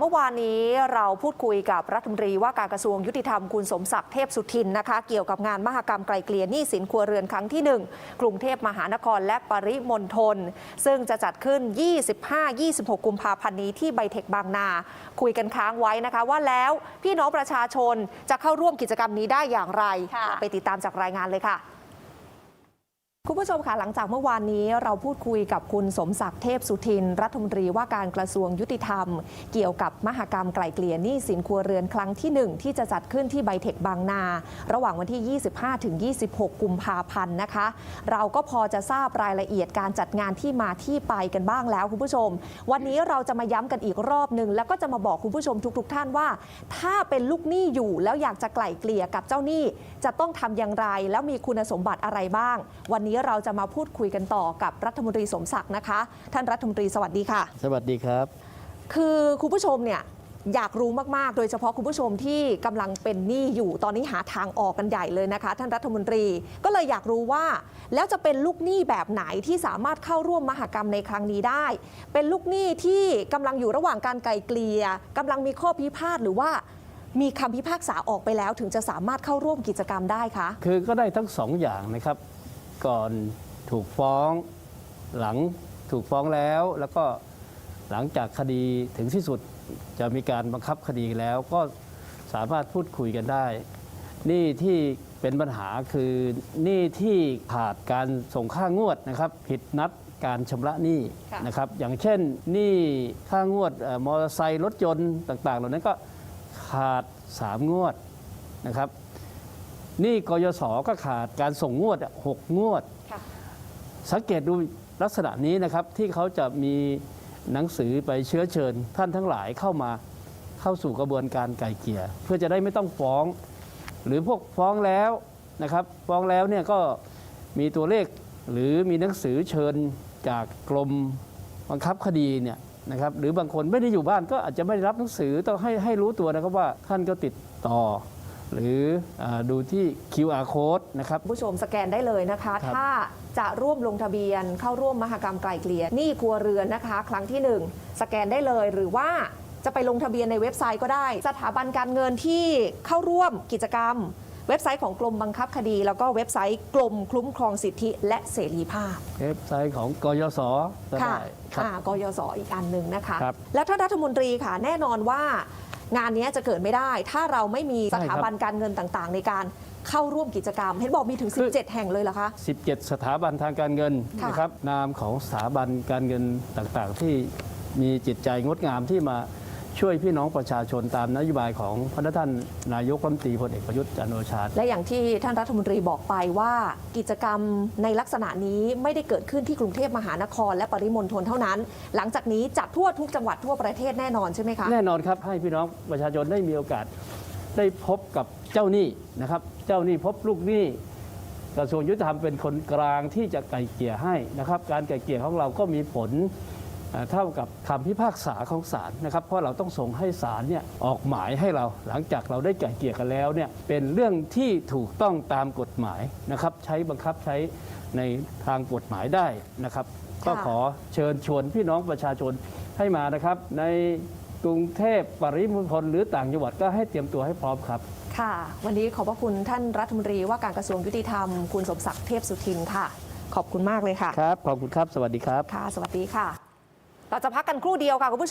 เมื่อวานนี้เราพูดคุยกับรัฐมนตรีว่าการกระทรวงยุติธรรมคุณสมศักดิ์เทพสุทินนะคะ เกี่ยวกับงานมหกรรมไกลเกลี่ยหนี้สินครัวเรือนครั้งที่ 1 กรุงเทพมหานครและปริมณฑลซึ่งจะจัดขึ้น 25-26 กุมภาพันธ์นี้ที่ไบเทคบางนา คุยกันค้างไว้นะคะว่าแล้วพี่น้องประชาชนจะเข้าร่วมกิจกรรมนี้ได้อย่างไรค่ะไปติดตามจากรายงานเลยค่ะ คุณผู้ชมค่ะหลังจากเมื่อวานนี้เราพูดคุยกับคุณสมศักดิ์เทพสุทิน รัฐมนตรีว่าการกระทรวงยุติธรรม เกี่ยวกับมหกรรมไกล่เกลี่ยหนี้สินครัวเรือนครั้งที่ 1 ที่จะจัดขึ้นที่ไบเทคบางนา ระหว่างวันที่ 25 ถึง 26 กุมภาพันธ์นะคะ เราก็พอจะทราบรายละเอียดการจัดงานที่มาที่ไปกันบ้างแล้วคุณผู้ชม วันนี้เราจะมาย้ำกันอีกรอบหนึ่งแล้วก็จะมาบอกคุณผู้ชมทุกๆท่านว่า ถ้าเป็นลูกหนี้อยู่แล้วอยากจะไกล่เกลี่ยกับเจ้าหนี้จะต้องทำอย่างไร แล้วมีคุณสมบัติอะไรบ้าง วันนี้เราจะมาพูดคุยกันต่อกับรัฐมนตรีสมศักดิ์นะคะ ท่านรัฐมนตรีสวัสดีค่ะ สวัสดีครับ คือคุณผู้ชมเนี่ยอยากรู้มาก ๆ โดยเฉพาะคุณผู้ชมที่กำลังเป็นหนี้อยู่ตอนนี้หาทางออกกันใหญ่เลยนะคะ ท่านรัฐมนตรี ก็เลยอยากรู้ว่า แล้วจะเป็นลูกหนี้แบบไหนที่สามารถเข้าร่วมมหกรรมในครั้งนี้ได้ เป็นลูกหนี้ที่กำลังอยู่ระหว่างการไกลเกลี่ยกำลังมีข้อพิพาทหรือว่า มีคำพิพากษาออกไปแล้วถึงจะสามารถเข้าร่วมกิจกรรมได้คะ คือก็ได้ทั้งสองอย่างนะครับ ก่อนถูกฟ้องหลังถูกฟ้องแล้ว แล้วก็หลังจากคดีถึงที่สุดจะมีการบังคับคดีแล้วก็สามารถพูดคุยกันได้หนี่ที่เป็นปัญหาคือหนี้ที่ขาดการส่งค่างวดนะครับ ผิดนัดการชำระหนี้ค่ะนะครับ อย่างเช่นหนี้ค่างวดเอ่อมอเตอร์ไซค์รถยนต์ต่าง ๆ เหล่านั้นก็ขาด 3 งวดนะครับห นี่กยศก็ขาดการส่งงวดอะหกงวดค่ะสังเกตดูลักษณะนี้นะครับที่เขาจะมีหนังสือไปเชื้อเชิญ ท่านทั้งหลายเข้ามาเข้าสู่กระบวนการไก่เกลี่ยเพื่อจะได้ไม่ต้องฟ้อง หรือพวกฟ้องแล้วนะครับฟ้องแล้วเนี่ยก็มีตัวเลขหรือมีหนังสือเชิญจากกรมบังคับคดีเนี่ยนะครับหรือบางคนไม่ได้อยู่บ้านก็อาจจะไม่ได้รับหนังสือต้องให้ให้รู้ตัวนะครับว่าท่านก็ติดต่อ หรืออาดูที่ QR code นะครับคุณผู้ชมสแกนได้เลยนะคะครับถ้าจะร่วมลงทะเบียนเข้าร่วมมหกรรมไกลเกลี่ยหนี้ครัวเรือนนะคะ ครั้งที่ 1 สแกนได้เลยหรือว่าจะไปลงทะเบียนในเว็บไซต์ก็ได้ สถาบันการเงินที่เข้าร่วมกิจกรรม เว็บไซต์ของกรมบังคับคดี แล้วก็เว็บไซต์กรมคุ้มครองสิทธิและเสรีภาพ เว็บไซต์ของกยศก็ค่ะได้ครับอ่ากยศอีกอันหนึ่งนะคะ ครับ แล้วท่านรัฐมนตรีค่ะแน่นอนว่า งานนี้จะเกิดไม่ได้ ถ้าเราไม่มีสถาบันการเงินต่างๆ ในการเข้าร่วมกิจกรรม เห็นบอกมีถึง 17 แห่งเลยเหรอคะ 17 สถาบันทางการเงินค่ะนะครับนามของสถาบันการเงินต่างๆ ที่มีจิตใจงดงามที่มา ช่วยพี่น้องประชาชนตามนโยบายของพระท่านนายกรัฐมนตรีพลเอกประยุทธ์จันทร์โอชา และอย่างที่ท่านรัฐมนตรีบอกไปว่ากิจกรรมในลักษณะนี้ไม่ได้เกิดขึ้นที่กรุงเทพมหานคร และปริมณฑลเท่านั้น หลังจากนี้จัดทั่วทุกจังหวัดทั่วประเทศแน่นอนใช่ไหมคะแน่นอนครับให้พี่น้องประชาชนได้มีโอกาส ได้พบกับเจ้าหนี้นะครับ เจ้าหนี้พบลูกหนี้กระทรวงยุติธรรมเป็นคนกลางที่จะไกล่เกลี่ยให้นะครับ การไกล่เกลี่ยของเราก็มีผล เอ่อเท่ากับคำพิพากษาของศาลนะครับ เพราะเราต้องส่งให้ศาลเนี่ยออกหมายให้เรา หลังจากเราได้ไกล่เกลี่ยกันแล้วเนี่ยเป็นเรื่องที่ถูกต้องตามกฎหมายนะครับใช้บังคับใช้ในทางกฎหมายได้นะครับ ก็ขอเชิญชวนพี่น้องประชาชนให้มานะครับ ในกรุงเทพปริมณฑลหรือต่างจังหวัดก็ให้เตรียมตัวให้พร้อมครับค่ะ วันนี้ขอบพระคุณท่านรัฐมนตรีว่าการกระทรวงยุติธรรม คุณสมศักดิ์เทพสุทินค่ะ ขอบคุณมากเลยค่ะ ครับ ขอบคุณครับ สวัสดีครับ ค่ะ สวัสดีค่ะ เราจะพักกันครู่เดียวค่ะคุณผู้ชม